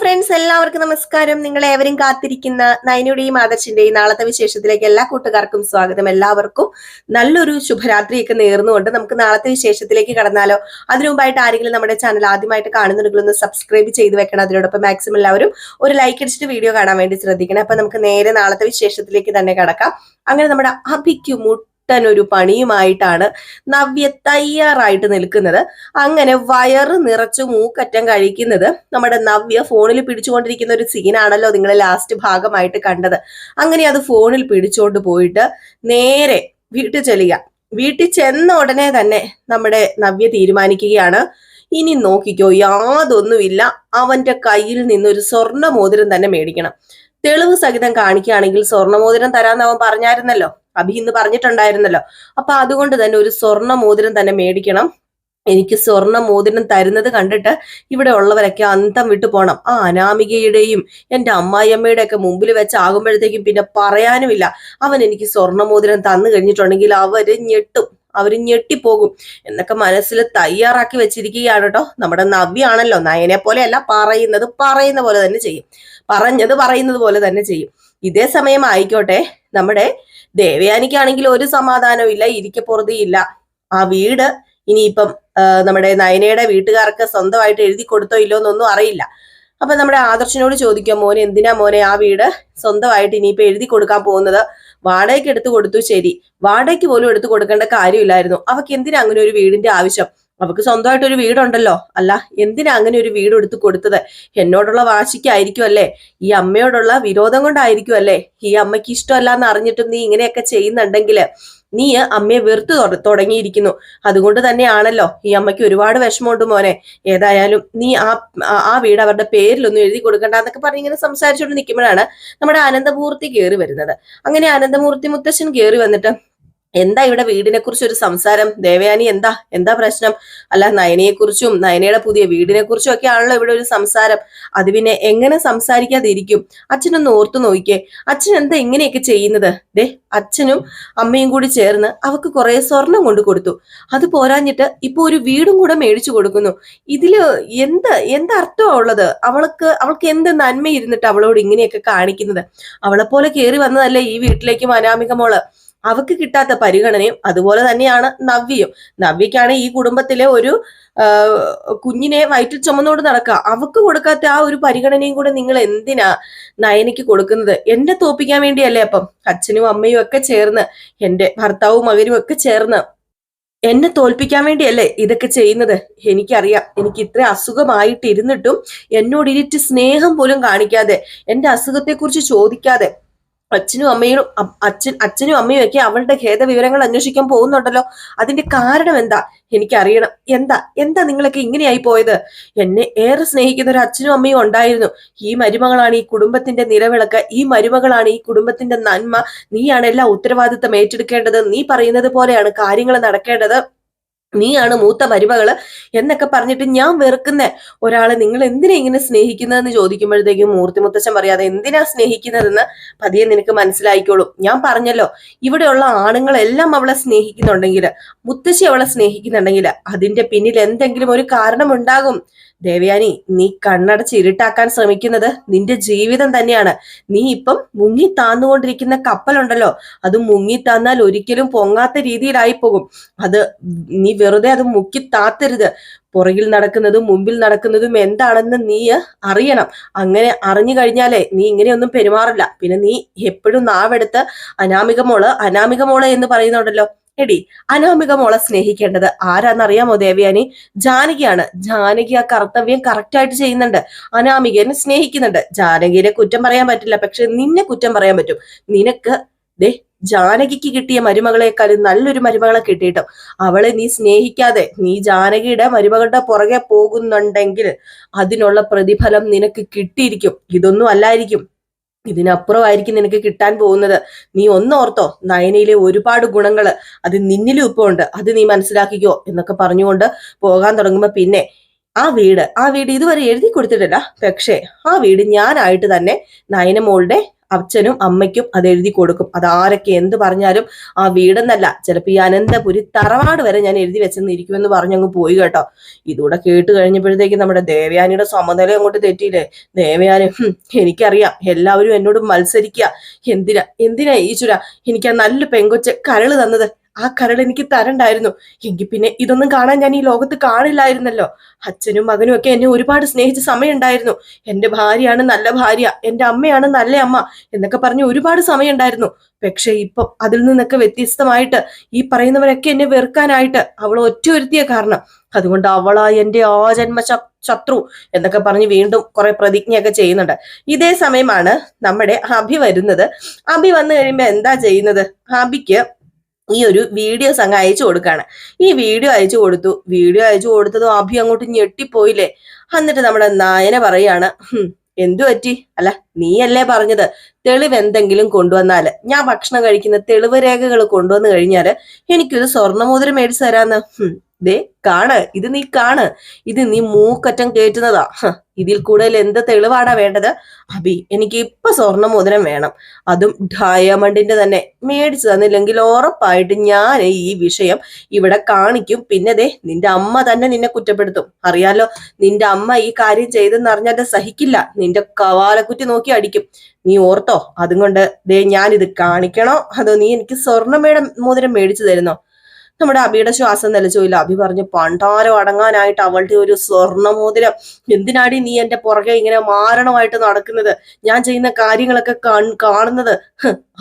Friends എല്ലാവർക്കും നമസ്കാരം. നിങ്ങൾ ഏവരും കാത്തിരിക്കുന്ന നയനയുടെയും ആദർശിന്റെയും നാളത്തെ വിശേഷത്തിലേക്ക് എല്ലാ കൂട്ടുകാർക്കും സ്വാഗതം. എല്ലാവർക്കും നല്ലൊരു ശുഭരാത്രിയൊക്കെ നേർന്നുകൊണ്ട് നമുക്ക് നാളത്തെ വിശേഷത്തിലേക്ക് കടന്നാലോ. അതിനു മുമ്പായിട്ട് ആരെങ്കിലും നമ്മുടെ ചാനൽ ആദ്യമായിട്ട് കാണുന്നുണ്ടെങ്കിൽ ഒന്ന് സബ്സ്ക്രൈബ് ചെയ്ത് വെക്കണം. അതിനോടൊപ്പം മാക്സിമം എല്ലാവരും ഒരു ലൈക്ക് അടിച്ചിട്ട് വീഡിയോ കാണാൻ വേണ്ടി ശ്രദ്ധിക്കണം. അപ്പൊ നമുക്ക് നേരെ നാളത്തെ വിശേഷത്തിലേക്ക് തന്നെ കടക്കാം. അങ്ങനെ നമ്മുടെ അഭിക്ക് മുട്ടനൊരു പണിയുമായിട്ടാണ് നവ്യ തയ്യാറായിട്ട് നിൽക്കുന്നത്. അങ്ങനെ വയറ് നിറച്ചു മൂക്കറ്റം കഴിക്കുന്നത് നമ്മുടെ നവ്യ ഫോണിൽ പിടിച്ചുകൊണ്ടിരിക്കുന്ന ഒരു സീനാണല്ലോ നിങ്ങൾ ലാസ്റ്റ് ഭാഗമായിട്ട് കണ്ടത്. അങ്ങനെ അത് ഫോണിൽ പിടിച്ചുകൊണ്ട് പോയിട്ട് നേരെ വീട്ടിൽ ചെല്ലുക. വീട്ടിൽ ചെന്ന ഉടനെ തന്നെ നമ്മുടെ നവ്യ തീരുമാനിക്കുകയാണ് ഇനി നോക്കിക്കോ യാതൊന്നുമില്ല അവന്റെ കയ്യിൽ നിന്നൊരു സ്വർണ മോതിരം തന്നെ മേടിക്കണം. തെളിവ് സഹിതം കാണിക്കുകയാണെങ്കിൽ സ്വർണമോതിരം തരാന്ന് അവൻ പറഞ്ഞായിരുന്നല്ലോ. അഭി ഇന്ന് പറഞ്ഞിട്ടുണ്ടായിരുന്നല്ലോ. അപ്പൊ അതുകൊണ്ട് തന്നെ ഒരു സ്വർണ മോതിരം തന്നെ മേടിക്കണം. എനിക്ക് സ്വർണ മോതിരം തരുന്നത് കണ്ടിട്ട് ഇവിടെ ഉള്ളവരൊക്കെ അന്തം വിട്ടു പോണം. ആ അനാമികയുടെയും എന്റെ അമ്മായിയമ്മയുടെ ഒക്കെ മുമ്പിൽ വെച്ചാകുമ്പോഴത്തേക്കും പിന്നെ പറയാനുമില്ല. അവൻ എനിക്ക് സ്വർണ മോതിരം തന്നു കഴിഞ്ഞിട്ടുണ്ടെങ്കിൽ അവർ ഞെട്ടും. അവർ ഞെട്ടിപ്പോകും. എന്നൊക്കെ മനസ്സിൽ തയ്യാറാക്കി വെച്ചിരിക്കുകയാണ് കേട്ടോ നമ്മുടെ നവ്യാണല്ലോ നയനെ പോലെയല്ല പറയുന്നത് പറയുന്ന പോലെ തന്നെ ചെയ്യും. പറഞ്ഞത് പറയുന്നത് പോലെ തന്നെ ചെയ്യും. ഇതേ സമയം ആയിക്കോട്ടെ. നമ്മുടെ ദേവയാനിക്കാണെങ്കിൽ ഒരു സമാധാനവും ഇല്ല ഇരിക്കപ്പുറതിയില്ല ആ വീട് ഇനിയിപ്പം നമ്മുടെ നയനയുടെ വീട്ടുകാർക്ക് സ്വന്തമായിട്ട് എഴുതി കൊടുത്തോ ഇല്ലോ എന്നൊന്നും അറിയില്ല. അപ്പൊ നമ്മുടെ ആദർശനോട് ചോദിക്കാം മോനെ എന്തിനാ മോനെ ആ വീട് സ്വന്തമായിട്ട് ഇനിയിപ്പോ എഴുതി കൊടുക്കാൻ പോകുന്നത്? വാടകയ്ക്ക് എടുത്തു കൊടുത്തു ശരി. വാടകയ്ക്ക് പോലും എടുത്തു കൊടുക്കേണ്ട കാര്യമില്ലായിരുന്നു. അവക്ക് എന്തിനാ അങ്ങനെ ഒരു വീടിന്റെ ആവശ്യം? അവക്ക് സ്വന്തമായിട്ട് ഒരു വീടുണ്ടല്ലോ. അല്ല എന്തിനാ അങ്ങനെ ഒരു വീട് എടുത്തു കൊടുത്തത്? എന്നോടുള്ള വാശിക്കായിരിക്കും അല്ലേ ഈ അമ്മയോടുള്ള വിരോധം കൊണ്ടായിരിക്കും അല്ലേ ഈ അമ്മയ്ക്ക് ഇഷ്ടമല്ല എന്ന് അറിഞ്ഞിട്ടും നീ ഇങ്ങനെയൊക്കെ ചെയ്യുന്നുണ്ടെങ്കിൽ നീ അമ്മയെ വെറുത്ത് തുട- തുടങ്ങിയിരിക്കുന്നു. അതുകൊണ്ട് തന്നെയാണല്ലോ ഈ അമ്മയ്ക്ക് ഒരുപാട് വിഷമമുണ്ട് മോനെ. ഏതായാലും നീ ആ ആ- ആ വീട് അവരുടെ പേരിലൊന്നും എഴുതി കൊടുക്കണ്ട എന്നൊക്കെ പറഞ്ഞ് ഇങ്ങനെ സംസാരിച്ചുകൊണ്ട് നിൽക്കുമ്പോഴാണ് നമ്മുടെ അനന്തമൂർത്തി കയറി വരുന്നത്. അങ്ങനെ അനന്തമൂർത്തി മുത്തശ്ശൻ കയറി വന്നിട്ട് എന്താ ഇവിടെ വീടിനെ കുറിച്ച് ഒരു സംസാരം? ദേവയാനി എന്താ? എന്താ പ്രശ്നം? അല്ല നയനയെ കുറിച്ചും നയനയുടെ പുതിയ വീടിനെ കുറിച്ചും ഒക്കെ ആണല്ലോ ഇവിടെ ഒരു സംസാരം. അത് പിന്നെ എങ്ങനെ സംസാരിക്കാതിരിക്കും? അച്ഛനൊന്ന് ഓർത്തു നോക്കിക്കേ. അച്ഛൻ എന്താ ഇങ്ങനെയൊക്കെ ചെയ്യുന്നത്? ദേ അച്ഛനും അമ്മയും കൂടി ചേർന്ന് അവക്ക് കുറെ സ്വർണം കൊണ്ടു കൊടുത്തു. അത് പോരാഞ്ഞിട്ട് ഇപ്പൊ ഒരു വീടും കൂടെ മേടിച്ചു കൊടുക്കുന്നു. ഇതിൽ എന്ത് എന്തർത്ഥമാ ഉള്ളത്? അവൾക്ക് അവൾക്ക് എന്ത് നന്മ ഇരുന്നിട്ട് അവളോട് ഇങ്ങനെയൊക്കെ കാണിക്കുന്നത്? അവളെ കയറി വന്നതല്ലേ ഈ വീട്ടിലേക്ക് അനാമിക മോൾ? അവക്ക് കിട്ടാത്ത പരിഗണനയും അതുപോലെ തന്നെയാണ് നവ്യയും. നവ്യക്കാണ് ഈ കുടുംബത്തിലെ ഒരു കുഞ്ഞിനെ വയറ്റിൽ ചുമന്നുകൊണ്ട് നടക്കുക. അവക്ക് കൊടുക്കാത്ത ആ ഒരു പരിഗണനയും കൂടെ നിങ്ങൾ എന്തിനാ നയനയ്ക്ക് കൊടുക്കുന്നത്? എന്നെ തോപ്പിക്കാൻ വേണ്ടിയല്ലേ അപ്പം? അച്ഛനും അമ്മയും ഒക്കെ ചേർന്ന് എന്റെ ഭർത്താവും മകനും ഒക്കെ ചേർന്ന് എന്നെ തോൽപ്പിക്കാൻ വേണ്ടിയല്ലേ ഇതൊക്കെ ചെയ്യുന്നത്? എനിക്കറിയാം. എനിക്ക് ഇത്ര അസുഖമായിട്ട് ഇരുന്നിട്ടും എന്നോട് ഇരിറ്റ് സ്നേഹം പോലും കാണിക്കാതെ എന്റെ അസുഖത്തെക്കുറിച്ച് ചോദിക്കാതെ അച്ഛനും അമ്മയും അച്ഛൻ അച്ഛനും അമ്മയും ഒക്കെ അവളുടെ ഖേദവിവരങ്ങൾ അന്വേഷിക്കാൻ പോകുന്നുണ്ടല്ലോ. അതിന്റെ കാരണം എന്താ? എനിക്കറിയണം. എന്താ? എന്താ നിങ്ങളൊക്കെ ഇങ്ങനെയായി പോയത്? എന്നെ ഏറെ സ്നേഹിക്കുന്ന ഒരു അച്ഛനും അമ്മയും ഉണ്ടായിരുന്നു. ഈ മരുമകളാണ് ഈ കുടുംബത്തിന്റെ നിലവിളക്ക്. ഈ മരുമകളാണ് ഈ കുടുംബത്തിന്റെ നന്മ. നീയാണ് എല്ലാ ഉത്തരവാദിത്തം ഏറ്റെടുക്കേണ്ടത്. നീ പറയുന്നത് പോലെയാണ് കാര്യങ്ങൾ നടക്കേണ്ടത്. നീയാണ് മൂത്ത മരുമകൾ എന്നൊക്കെ പറഞ്ഞിട്ട് ഞാൻ വെറുക്കുന്ന ഒരാളെ നിങ്ങൾ എന്തിനാ ഇങ്ങനെ സ്നേഹിക്കുന്നതെന്ന് ചോദിക്കുമ്പോഴത്തേക്കും മൂർത്തി മുത്തച്ഛൻ പറയാതെ എന്തിനാ സ്നേഹിക്കുന്നതെന്ന് പതിയെ നിനക്ക് മനസ്സിലായിക്കോളും. ഞാൻ പറഞ്ഞല്ലോ ഇവിടെയുള്ള ആണുങ്ങളെല്ലാം അവളെ സ്നേഹിക്കുന്നുണ്ടെങ്കിൽ മുത്തശ്ശി അവളെ സ്നേഹിക്കുന്നുണ്ടെങ്കിൽ അതിന്റെ പിന്നിൽ എന്തെങ്കിലും ഒരു കാരണമുണ്ടാകും. ദേവയാനി നീ കണ്ണടച്ച് ഇരുട്ടാക്കാൻ ശ്രമിക്കുന്നത് നിന്റെ ജീവിതം തന്നെയാണ്. നീ ഇപ്പം മുങ്ങി താന്നുകൊണ്ടിരിക്കുന്ന കപ്പലുണ്ടല്ലോ. അത് മുങ്ങി താന്നാൽ ഒരിക്കലും പൊങ്ങാത്ത രീതിയിലായി പോകും. അത് നീ വെറുതെ അത് മുക്കി താത്തരുത്. പുറകിൽ നടക്കുന്നതും മുമ്പിൽ നടക്കുന്നതും എന്താണെന്ന് നീ അറിയണം. അങ്ങനെ അറിഞ്ഞു കഴിഞ്ഞാലേ നീ ഇങ്ങനെയൊന്നും പെരുമാറില്ല. പിന്നെ നീ എപ്പോഴും നാവെടുത്ത് അനാമികമോൾ അനാമികമോൾ അനാമിക മോൾ എന്ന് പറയുന്നുണ്ടല്ലോ. എടി അനാമിക മോളെ സ്നേഹിക്കേണ്ടത് ആരാന്നറിയാമോ ദേവയാനി? ജാനകിയാണ്. ജാനകി ആ കർത്തവ്യം കറക്റ്റായിട്ട് ചെയ്യുന്നുണ്ട്. അനാമികനെ സ്നേഹിക്കുന്നുണ്ട്. ജാനകിനെ കുറ്റം പറയാൻ പറ്റില്ല പക്ഷെ നിന്നെ കുറ്റം പറയാൻ പറ്റും. നിനക്ക് ദേ ജാനകിക്ക് കിട്ടിയ മരുമകളെക്കാളും നല്ലൊരു മരുമകളെ കിട്ടിയിട്ടും. അവളെ നീ സ്നേഹിക്കാതെ നീ ജാനകിയുടെ മരുമകളുടെ പുറകെ പോകുന്നുണ്ടെങ്കിൽ അതിനുള്ള പ്രതിഫലം നിനക്ക് കിട്ടിയിരിക്കും. ഇതൊന്നും അല്ലായിരിക്കും. ഇതിനപ്പുറമായിരിക്കും നിനക്ക് കിട്ടാൻ പോകുന്നത്. നീ ഒന്നോർത്തോ നയനയിലെ ഒരുപാട് ഗുണങ്ങൾ അത് നിന്നിലും ഇപ്പൊ ഉണ്ട്. അത് നീ മനസ്സിലാക്കിക്കോ എന്നൊക്കെ പറഞ്ഞുകൊണ്ട് പോകാൻ തുടങ്ങുമ്പോ പിന്നെ ആ വീട് ആ വീട് ഇതുവരെ എഴുതി കൊടുത്തിട്ടില്ല. പക്ഷേ ആ വീട് ഞാനായിട്ട് തന്നെ നയനമോളുടെ അച്ഛനും അമ്മയ്ക്കും അത് എഴുതി കൊടുക്കും. അതാരൊക്കെ എന്ത് പറഞ്ഞാലും ആ വീടെന്നല്ല. ചിലപ്പോൾ ഈ അനന്തപുരി തറവാട് വരെ ഞാൻ എഴുതി വെച്ചെന്ന് ഇരിക്കുമെന്ന് പറഞ്ഞങ്ങ് പോയി കേട്ടോ. ഇതൂടെ കേട്ട് കഴിഞ്ഞപ്പോഴത്തേക്ക് നമ്മുടെ ദേവയാനിയുടെ സമനില അങ്ങോട്ട് തെറ്റിയില്ലേ? ദേവയാനി എനിക്കറിയാം. എല്ലാവരും എന്നോട് മത്സരിക്കുക എന്തിനാ? എന്തിനാ ഈശ്വര? എനിക്ക് ആ നല്ല പെങ്കൊച്ച കരൾ തന്നത്. ആ കരൾ എനിക്ക് തരണ്ടായിരുന്നു. എങ്കിൽ പിന്നെ ഇതൊന്നും കാണാൻ ഞാൻ ഈ ലോകത്ത് കാണില്ലായിരുന്നല്ലോ. അച്ഛനും മകനും ഒക്കെ എന്നെ ഒരുപാട് സ്നേഹിച്ച സമയമുണ്ടായിരുന്നു. എന്റെ ഭാര്യയാണ് നല്ല ഭാര്യ എന്റെ അമ്മയാണ് നല്ല അമ്മ എന്നൊക്കെ പറഞ്ഞ് ഒരുപാട് സമയമുണ്ടായിരുന്നു. പക്ഷെ ഇപ്പം അതിൽ നിന്നൊക്കെ വ്യത്യസ്തമായിട്ട് ഈ പറയുന്നവരൊക്കെ എന്നെ വെറുക്കാനായിട്ട് അവൾ ഒറ്റ ഒരുത്തിയ കാരണം. അതുകൊണ്ട് അവളാ എന്റെ ആജന്മ ജന്മ ശത്രു എന്നൊക്കെ പറഞ്ഞ് വീണ്ടും കുറെ പ്രതിജ്ഞയൊക്കെ ചെയ്യുന്നുണ്ട്. ഇതേ സമയമാണ് നമ്മുടെ അഭി വരുന്നത്. അഭി വന്നു കഴിയുമ്പോ എന്താ ചെയ്യുന്നത്? അഭിക്ക് ഈ ഒരു വീഡിയോസ് അങ്ങ് അയച്ചു കൊടുക്കാണ്. ഈ വീഡിയോ അയച്ചു കൊടുത്തു. വീഡിയോ അയച്ചു കൊടുത്തതും അഭി അങ്ങോട്ട് ഞെട്ടിപ്പോയില്ലേ? എന്നിട്ട് നമ്മുടെ നായനെ പറയാണ് "ഹും, എന്തു പറ്റി? അല്ല നീയല്ലേ പറഞ്ഞത്? തെളിവ് എന്തെങ്കിലും കൊണ്ടുവന്നാൽ. ഞാൻ ഭക്ഷണം കഴിക്കുന്ന തെളിവ് രേഖകൾ കൊണ്ടുവന്നു കഴിഞ്ഞാൽ എനിക്കൊരു സ്വർണമോതിരം മേടിച്ചു തരാന്ന്. ദേ കാണ്. ഇത് നീ കാണ്. ഇത് നീ മൂക്കറ്റം കേറ്റുന്നതാ ഇതിൽ കൂടുതൽ എന്ത് തെളിവാടാ വേണ്ടത്? അബി എനിക്ക് ഇപ്പൊ സ്വർണമോതിരം വേണം. അതും ഡയമണ്ടിന്റെ തന്നെ. മേടിച്ചു തന്നില്ലെങ്കിൽ ഉറപ്പായിട്ട് ഞാൻ ഈ വിഷയം ഇവിടെ കാണിക്കും. പിന്നെ ദേ നിന്റെ അമ്മ തന്നെ നിന്നെ കുറ്റപ്പെടുത്തും. അറിയാലോ നിന്റെ അമ്മ ഈ കാര്യം ചെയ്തെന്ന് അറിഞ്ഞാൽ സഹിക്കില്ല. നിന്റെ കവാലക്കുറ്റി നോക്കി അടിക്കും. നീ ഓർത്തോ? അതും കൊണ്ട് ദേ ഞാനിത് കാണിക്കണോ? അതോ നീ എനിക്ക് സ്വർണമേട മോതിരം മേടിച്ചു തരുന്നോ? നമ്മുടെ അബിയുടെ ശ്വാസം നിലച്ചോയില്ല അബി പറഞ്ഞു പണ്ടാരം അടങ്ങാനായിട്ട് അവളുടെ ഒരു സ്വർണമോതിരം എന്തിനാടി നീ എന്റെ പുറകെ ഇങ്ങനെ മാരണമായിട്ട് നടക്കുന്നത്? ഞാൻ ചെയ്യുന്ന കാര്യങ്ങളൊക്കെ കാണുന്നത്.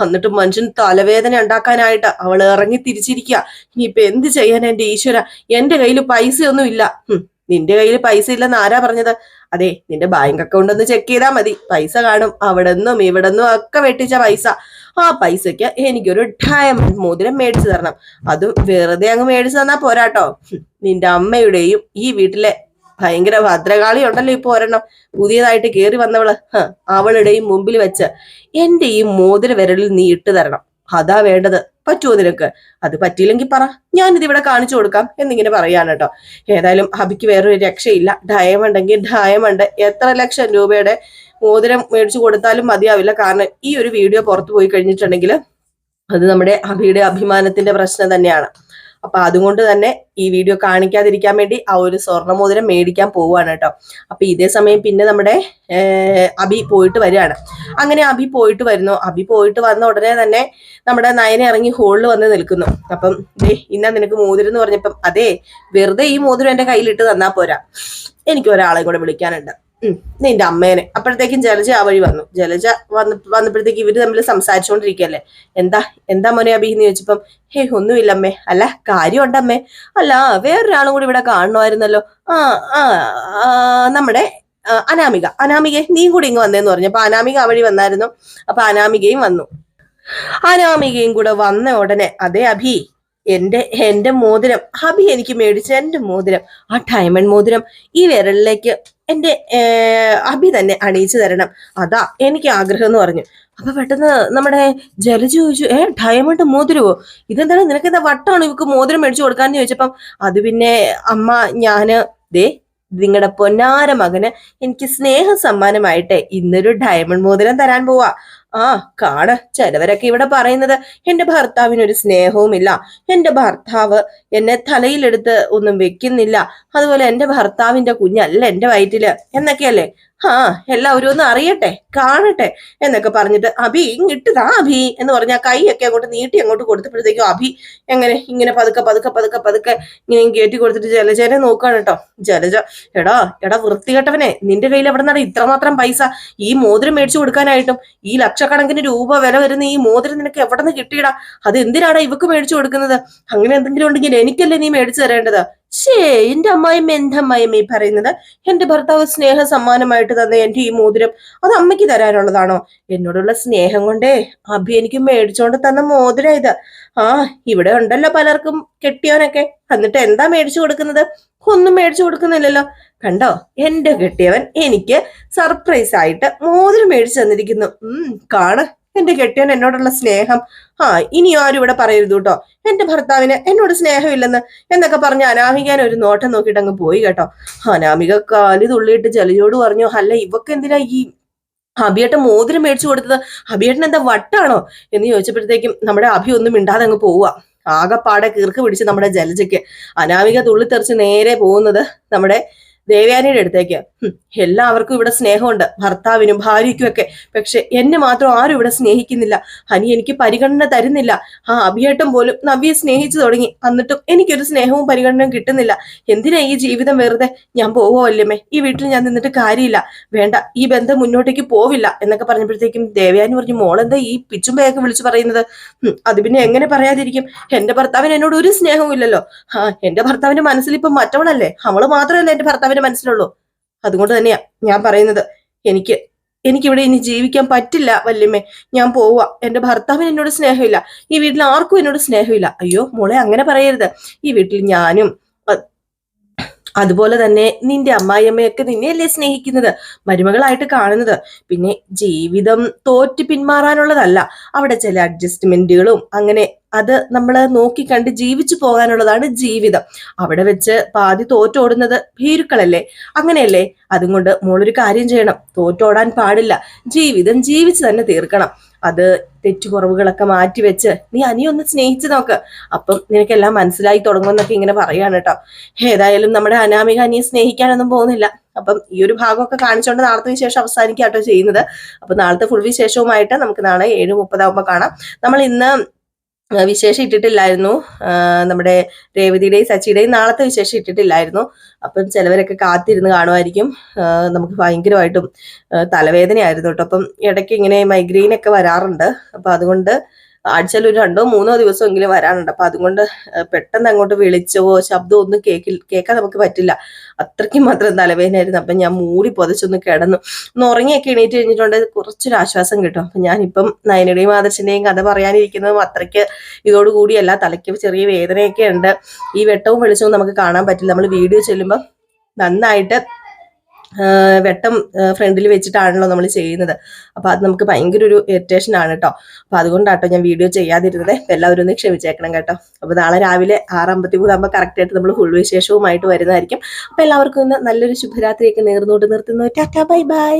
എന്നിട്ട് മനുഷ്യൻ തലവേദന ഉണ്ടാക്കാനായിട്ട് അവൾ ഇറങ്ങി തിരിച്ചിരിക്കുക. ഇനിയിപ്പൊ എന്ത് ചെയ്യാൻ എന്റെ ഈശ്വര? എന്റെ കയ്യിൽ പൈസയൊന്നും ഇല്ല നിന്റെ കയ്യിൽ പൈസ ഇല്ലെന്ന് ആരാ പറഞ്ഞത്? അതെ നിന്റെ ബാങ്ക് അക്കൗണ്ട് ഒന്ന് ചെക്ക് ചെയ്താൽ മതി. പൈസ കാണും. അവിടെ നിന്നും ഇവിടെ നിന്നും ഒക്കെ വെട്ടിച്ച പൈസ. ആ പൈസക്ക് എനിക്കൊരു ഡയമണ്ട് മോതിരം മേടിച്ചു തരണം. അതും വെറുതെ അങ്ങ് മേടിച്ചു തന്നാ പോരാട്ടോ. നിന്റെ അമ്മയുടെയും ഈ വീട്ടിലെ ഭയങ്കര ഭദ്രകാളി ഉണ്ടല്ലോ ഇപ്പൊ ഒരെണ്ണം. പുതിയതായിട്ട് കേറി വന്നവൾ. അവളുടെയും മുമ്പിൽ വെച്ച് എന്റെ ഈ മോതിര വിരലിൽ നീ ഇട്ട് തരണം. അതാ വേണ്ടത്. പറ്റുമോ നിനക്ക്? അത് പറ്റിയില്ലെങ്കിൽ പറ. ഞാനിത് ഇവിടെ കാണിച്ചു കൊടുക്കാം എന്നിങ്ങനെ പറയാണ് കേട്ടോ. ഏതായാലും അബിക്ക് വേറൊരു രക്ഷയില്ല. ഡയമണ്ടെങ്കിൽ ഡയമണ്ട്. എത്ര ലക്ഷം രൂപയുടെ മോതിരം മേടിച്ചു കൊടുത്താലും മതിയാവില്ല. കാരണം ഈ ഒരു വീഡിയോ പുറത്തു പോയി കഴിഞ്ഞിട്ടുണ്ടെങ്കിൽ അത് നമ്മുടെ അഭിയുടെ അഭിമാനത്തിന്റെ പ്രശ്നം തന്നെയാണ്. അപ്പൊ അതുകൊണ്ട് തന്നെ ഈ വീഡിയോ കാണിക്കാതിരിക്കാൻ വേണ്ടി ആ ഒരു സ്വർണമോതിരം മേടിക്കാൻ പോവുകയാണ് കേട്ടോ. അപ്പൊ ഇതേ സമയം പിന്നെ നമ്മുടെ അബി പോയിട്ട് വരികയാണ്. അങ്ങനെ അഭി പോയിട്ട് വരുന്നു. അഭി പോയിട്ട് വന്ന ഉടനെ തന്നെ നമ്മുടെ നയന ഇറങ്ങി ഹോളിൽ വന്ന് നിൽക്കുന്നു. അപ്പം ദേ ഇന്നാ നിനക്ക് മോതിരം എന്ന് പറഞ്ഞപ്പം അതെ വെറുതെ ഈ മോതിരം എന്റെ കയ്യിലിട്ട് തന്നാ പോരാ. എനിക്ക് ഒരാളെ കൂടെ വിളിക്കാനുണ്ട്. നിന്റെ അമ്മേനെ. അപ്പോഴത്തേക്കും ജലജ ആ വഴി വന്നു. ജലജ വന്ന് വന്നപ്പോഴത്തേക്ക് ഇവർ തമ്മിൽ സംസാരിച്ചുകൊണ്ടിരിക്കല്ലേ എന്താ എന്താ മോനെ അബി എന്ന് ചോദിച്ചപ്പം ഹേ ഒന്നുമില്ല അമ്മേ. അല്ല കാര്യമുണ്ടമ്മേ അല്ല വേറൊരാളും കൂടി ഇവിടെ കാണണമായിരുന്നല്ലോ ആ ആ നമ്മുടെ അനാമിക. അനാമിക നീയും കൂടി ഇങ്ങ് വന്നേന്ന് പറഞ്ഞു. അപ്പൊ അനാമിക ആ വഴി വന്നായിരുന്നു. അപ്പൊ അനാമികയും വന്നു. അനാമികയും കൂടെ വന്ന ഉടനെ അതെ അഭി എന്റെ എന്റെ മോതിരം. അഭി എനിക്ക് മേടിച്ച എന്റെ മോതിരം. ആ ഡയമണ്ട് മോതിരം ഈ വിരലിലേക്ക് ഏർ, അഭി തന്നെ അണിയിച്ചു തരണം. അതാ എനിക്ക് ആഗ്രഹം എന്ന് പറഞ്ഞു. അപ്പൊ പെട്ടെന്ന് നമ്മുടെ ജലജ ചോദിച്ചു ഏ ഡയമണ്ട് മോതിരവോ? ഇതെന്താണ്? നിനക്ക് എന്താ വട്ടാണോ ഇവക്ക് മോതിരം മേടിച്ചു കൊടുക്കാന്ന് ചോദിച്ചപ്പം അത് പിന്നെ അമ്മ ഞാൻ ദേ നിങ്ങളുടെ പൊന്നാര മകന് എനിക്ക് സ്നേഹ സമ്മാനമായിട്ട് ഇന്നൊരു ഡയമണ്ട് മോതിരം തരാൻ പോവാ. ആ കാണ്. ചിലവരൊക്കെ ഇവിടെ പറയുന്നത് എന്റെ ഭർത്താവിന് ഒരു സ്നേഹവുമില്ല. എന്റെ ഭർത്താവ് എന്നെ തലയിലെടുത്ത് ഒന്നും വെക്കുന്നില്ല. അതുപോലെ എന്റെ ഭർത്താവിന്റെ കുഞ്ഞല്ല എന്റെ വയറ്റിൽ. എന്നൊക്കെയല്ലേ? ആ എല്ലാവരും ഒന്ന് അറിയട്ടെ. കാണട്ടെ എന്നൊക്കെ പറഞ്ഞിട്ട് അഭി ഇങ്ങിട്ടതാ അഭി എന്ന് പറഞ്ഞാൽ കൈയൊക്കെ അങ്ങോട്ട് നീട്ടി അങ്ങോട്ട് കൊടുത്തപ്പോഴത്തേക്കും അഭി എങ്ങനെ ഇങ്ങനെ പതുക്കെ പതുക്കെ പതുക്കെ പതുക്കെ ഇങ്ങനെ കയറ്റി കൊടുത്തിട്ട് ജലജനെ നോക്കുകയാണ് കേട്ടോ. ജലജ എടാ എടാ വൃത്തികെട്ടവനെ നിന്റെ കയ്യിൽ എവിടെ നിന്നാണ് ഇത്രമാത്രം പൈസ? ഈ മോതിരം മേടിച്ചു കൊടുക്കാനായിട്ടും ഈ ലക്ഷക്കണക്കിന് രൂപ വില വരുന്ന ഈ മോതിരം നിനക്ക് എവിടെ നിന്ന് കിട്ടിയിടാ? അത് എന്തിനാടാ ഇവക്ക് മേടിച്ചു കൊടുക്കുന്നത്? അങ്ങനെ എന്തെങ്കിലും ഉണ്ടെങ്കിൽ എനിക്കല്ലേ നീ മേടിച്ചു തരേണ്ടത്? ശേ എന്റെ അമ്മായിമ്മ എന്റെ ഈ പറയുന്നത്. എന്റെ ഭർത്താവ് സ്നേഹ സമ്മാനമായിട്ട് തന്ന എന്റെ ഈ മോതിരം അത് അമ്മയ്ക്ക് തരാനുള്ളതാണോ? എന്നോടുള്ള സ്നേഹം കൊണ്ടേ അഭി എനിക്ക് മേടിച്ചോണ്ട് തന്ന മോതിര ഇത്. ആ ഇവിടെ ഉണ്ടല്ലോ പലർക്കും കെട്ടിയവനൊക്കെ. എന്നിട്ട് എന്താ മേടിച്ചു കൊടുക്കുന്നത്? ഒന്നും മേടിച്ചു കൊടുക്കുന്നില്ലല്ലോ. കണ്ടോ? എന്റെ കെട്ടിയവൻ എനിക്ക് സർപ്രൈസ് ആയിട്ട് മോതിരം മേടിച്ചു തന്നിരിക്കുന്നു. ഉം കാണ്. എന്റെ കെട്ടിയവൻ എന്നോടുള്ള സ്നേഹം. ആ ഇനി ആരും ഇവിടെ പറയരുത് കേട്ടോ. എന്റെ ഭർത്താവിന് എന്നോട് സ്നേഹമില്ലെന്ന് എന്നൊക്കെ പറഞ്ഞ് അനാമികാൻ ഒരു നോട്ടം നോക്കിയിട്ട് അങ്ങ് പോയി കേട്ടോ. അനാമിക കാലി തുള്ളിയിട്ട് ജലജോട് പറഞ്ഞു അല്ല ഇവക്കെന്തിനാ ഈ അഭിയേട്ടൻ മോതിരം മേടിച്ചു കൊടുത്തത് അഭിയേട്ടൻ എന്താ വട്ടാണോ എന്ന് ചോദിച്ചപ്പോഴത്തേക്കും നമ്മുടെ അഭി ഒന്നും മിണ്ടാതെ അങ്ങ് പോവുക. ആകെപ്പാടെ കീർക്ക് പിടിച്ച് നമ്മുടെ ജലജയ്ക്ക് അനാമിക തുള്ളിത്തെറിച്ച് നേരെ പോകുന്നത് നമ്മുടെ ദേവയാനിയുടെ അടുത്തേക്ക്. എല്ലാവർക്കും ഇവിടെ സ്നേഹമുണ്ട്. ഭർത്താവിനും ഭാര്യയ്ക്കും ഒക്കെ. പക്ഷെ എന്നെ മാത്രം ആരും ഇവിടെ സ്നേഹിക്കുന്നില്ല. ഹനി എനിക്ക് പരിഗണന തരുന്നില്ല. ആ അഭിയേട്ടം പോലും നവ്യെ സ്നേഹിച്ചു തുടങ്ങി. എന്നിട്ടും എനിക്കൊരു സ്നേഹവും പരിഗണനയും കിട്ടുന്നില്ല. എന്തിനാ ഈ ജീവിതം വെറുതെ? ഞാൻ പോവോ വല്യമ്മേ ഈ വീട്ടിൽ ഞാൻ നിന്നിട്ട് കാര്യമില്ല. വേണ്ട ഈ ബന്ധം മുന്നോട്ടേക്ക് പോവില്ല എന്നൊക്കെ പറഞ്ഞപ്പോഴത്തേക്കും ദേവയാനി പറഞ്ഞു മോളെന്താ ഈ പിച്ചുമ്പയൊക്കെ വിളിച്ചു പറയുന്നത്? അത് പിന്നെ എങ്ങനെ പറയാതിരിക്കും? എന്റെ ഭർത്താവിന് എന്നോട് ഒരു സ്നേഹവും ഇല്ലല്ലോ. ആ എന്റെ ഭർത്താവിന്റെ മനസ്സിൽ ഇപ്പം മറ്റവളല്ലേ? അവൾ മാത്രമല്ല എന്റെ ഭർത്താവിന്റെ മനസ്സിലുള്ളൂ. അതുകൊണ്ട് തന്നെയാ ഞാൻ പറയുന്നത്. എനിക്ക് എനിക്കിവിടെ ഇനി ജീവിക്കാൻ പറ്റില്ല വല്യമ്മേ. ഞാൻ പോവുക എന്റെ ഭർത്താവിന് എന്നോട് സ്നേഹമില്ല. ഈ വീട്ടിൽ ആർക്കും എന്നോട് സ്നേഹമില്ല. അയ്യോ മോളെ അങ്ങനെ പറയരുത്. ഈ വീട്ടിൽ ഞാനും അതുപോലെ തന്നെ നിന്റെ അമ്മായിയമ്മയൊക്കെ നിന്നെയല്ലേ സ്നേഹിക്കുന്നത്? മരുമകളായിട്ട് കാണുന്നത്. പിന്നെ ജീവിതം തോറ്റ് പിന്മാറാനുള്ളതല്ല. അവിടെ ചില അഡ്ജസ്റ്റ്മെന്റുകളും അങ്ങനെ അത് നമ്മൾ നോക്കി കണ്ട് ജീവിച്ചു പോകാനുള്ളതാണ് ജീവിതം. അവിടെ വെച്ച് പാതി തോറ്റോടുന്നത് ഭീരുക്കളല്ലേ? അങ്ങനെയല്ലേ? അതും കൊണ്ട് മോളൊരു കാര്യം ചെയ്യണം. തോറ്റോടാൻ പാടില്ല. ജീവിതം ജീവിച്ച് തന്നെ തീർക്കണം. അത് തെറ്റുകുറവുകളൊക്കെ മാറ്റി വെച്ച് നീ അനിയൊന്ന് സ്നേഹിച്ചു നോക്ക്. അപ്പം നിനക്കെല്ലാം മനസ്സിലായി തുടങ്ങുമെന്നൊക്കെ ഇങ്ങനെ പറയാണ് കേട്ടോ. ഏതായാലും നമ്മുടെ അനാമിക അനിയെ സ്നേഹിക്കാനൊന്നും പോകുന്നില്ല. അപ്പം ഈ ഒരു ഭാഗമൊക്കെ കാണിച്ചുകൊണ്ട് നാളത്തെ വിശേഷം അവസാനിക്കാട്ടോ കേട്ടോ ചെയ്യുന്നത്. അപ്പൊ നാളത്തെ ഫുൾ വിശേഷവുമായിട്ട് നമുക്ക് നാളെ ഏഴ് മുപ്പതാകുമ്പോൾ കാണാം. നമ്മൾ ഇന്ന് വിശേഷം ഇട്ടിട്ടില്ലായിരുന്നു. നമ്മുടെ രേവതിയുടെയും സച്ചിയുടെയും നാളത്തെ വിശേഷം ഇട്ടിട്ടില്ലായിരുന്നു. അപ്പം ചിലവരൊക്കെ കാത്തിരുന്ന് കാണുമായിരിക്കും. നമുക്ക് ഭയങ്കരമായിട്ടും തലവേദനയായിരുന്നു കേട്ടോ. അപ്പം ഇടയ്ക്ക് ഇങ്ങനെ മൈഗ്രെയിൻ ഒക്കെ വരാറുണ്ട്. അപ്പം അതുകൊണ്ട് ആഴ്ചയിൽ ഒരു രണ്ടോ മൂന്നോ ദിവസമെങ്കിലും വരാനുണ്ട് അപ്പൊ അതുകൊണ്ട് പെട്ടെന്ന് അങ്ങോട്ട് വിളിച്ചോ ശബ്ദമോ ഒന്നും കേക്കിൽ കേൾക്കാൻ നമുക്ക് പറ്റില്ല. അത്രയ്ക്കും മാത്രം തലവേദനയായിരുന്നു. അപ്പൊ ഞാൻ മൂടി പൊതച്ചൊന്ന് കിടന്നു. ഒന്ന് ഉറങ്ങിയൊക്കെ എണീറ്റ് കഴിഞ്ഞിട്ടുണ്ട്. കുറച്ചൊരു ആശ്വാസം കിട്ടും. അപ്പൊ ഞാനിപ്പം നയനയുടെയും ആദർശന്റെയും കഥ പറയാനിരിക്കുന്നതും അത്രയ്ക്ക് ഇതോടുകൂടിയല്ല. തലയ്ക്ക് ചെറിയ വേദനയൊക്കെ ഉണ്ട്. ഈ വെട്ടവും വെളിച്ചവും നമുക്ക് കാണാൻ പറ്റില്ല. നമ്മൾ വീഡിയോ ചെല്ലുമ്പോൾ നന്നായിട്ട് വെട്ടം ഫ്രണ്ടിൽ വെച്ചിട്ടാണല്ലോ നമ്മൾ ചെയ്യുന്നത്. അപ്പോൾ അത് നമുക്ക് ഭയങ്കര ഒരു ഇറിറ്റേഷൻ ആണ് കേട്ടോ. അപ്പോൾ അതുകൊണ്ടാട്ടോ ഞാൻ വീഡിയോ ചെയ്യാതിരുന്നത്. എല്ലാവരും ഒന്ന് ക്ഷമിച്ചേക്കണം കേട്ടോ. അപ്പോൾ നാളെ രാവിലെ ആറ് അമ്പത്തി മൂന്നാകുമ്പോൾ കറക്റ്റ് ആയിട്ട് നമ്മൾ ഫുൾ വിശേഷവുമായിട്ട് വരുന്നതായിരിക്കും. അപ്പോൾ എല്ലാവർക്കും ഇന്ന് നല്ലൊരു ശുഭരാത്രിയൊക്കെ നേർന്നുകൊണ്ട് നിർത്തുന്നു. Tata bye bye.